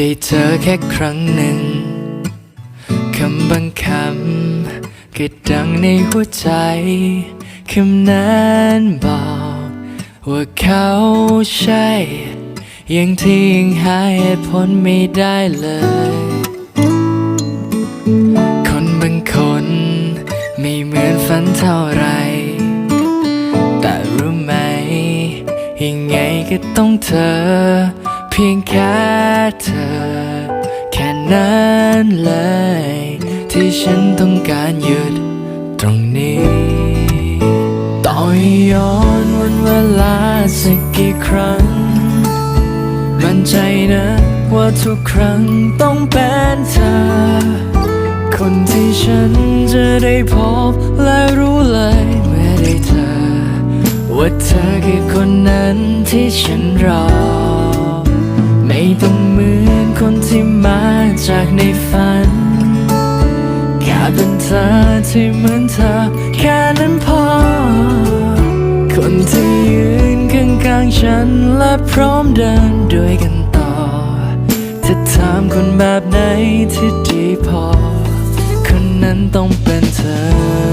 ได้เจอแค่ครั้งหนึ่ง คำบางคำก็ดังในหัวใจคำนั้นบอกว่าเขาใช่ยังที่ยังหาเหตุผลไม่ได้เลย คนบางคนไม่เหมือนฝันเท่าไร แต่รู้ไหม ยังไงก็ต้องเธอ พียงแค่เธอ แค่นั้นเลย ที่ฉันต้องการหยุดตรงนี้ต่อย้อนวันเวลาสักกี่ครั้ง มั่นใจนะว่าทุกครั้งต้องเป็นเธอ คนที่ฉันจะได้พบและรู้เลยเมื่อได้เจอว่าเธอคือคนนั้นที่ฉันรอ ต้องเหมือนคนที่มาจากในฝันแค่เป็นเธอที่เหมือนเธอ แค่นั้นพอ คนที่ยืนข้างๆฉันและพร้อมเดินด้วยกันต่อ จะถามคนแบบไหนที่ดีพอ คนนั้นต้องเป็นเธอ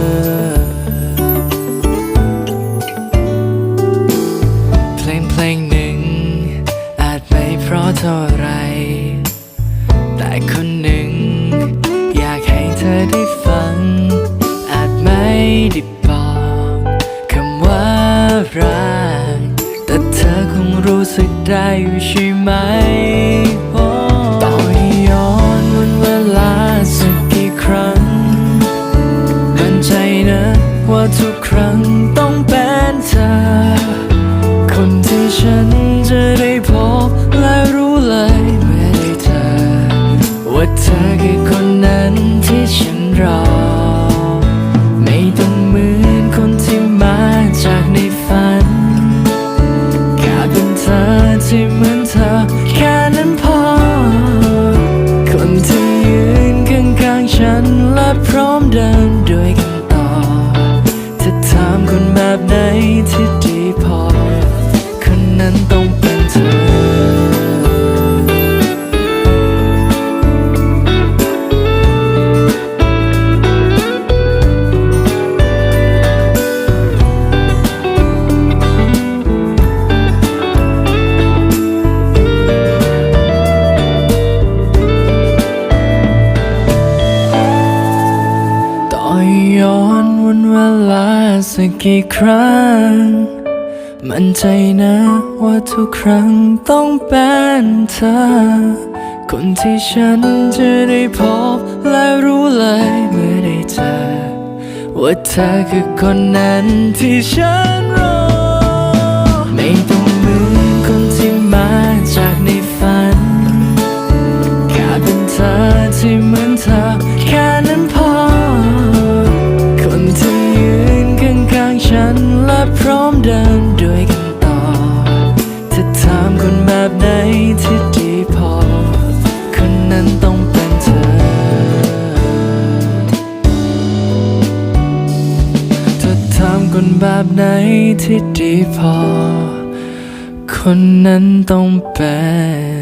รู้สึกได้อยู่ใช่ไหมโอ้ต่อให้ย้อนวันเวลาสักกี่ครั้ง มั่นใจนะว่าทุกครั้งต้องเป็นเธอ คนที่ฉันจะได้พบและรู้เลยเมื่ได้เจอว่าเธอคือ สักกี่ครั้ง มั่นใจนะว่าทุกครั้งต้องเป็นเธอ คนที่ฉันจะได้พบและรู้เลยเมื่อได้เจอว่าเธอคือคนนั้นที่ฉันรอ ที่ดีพอ คนนั้นต้องเป็นเธอ เธอถามคนแบบไหนที่ดีพอ คนนั้นต้องเป็น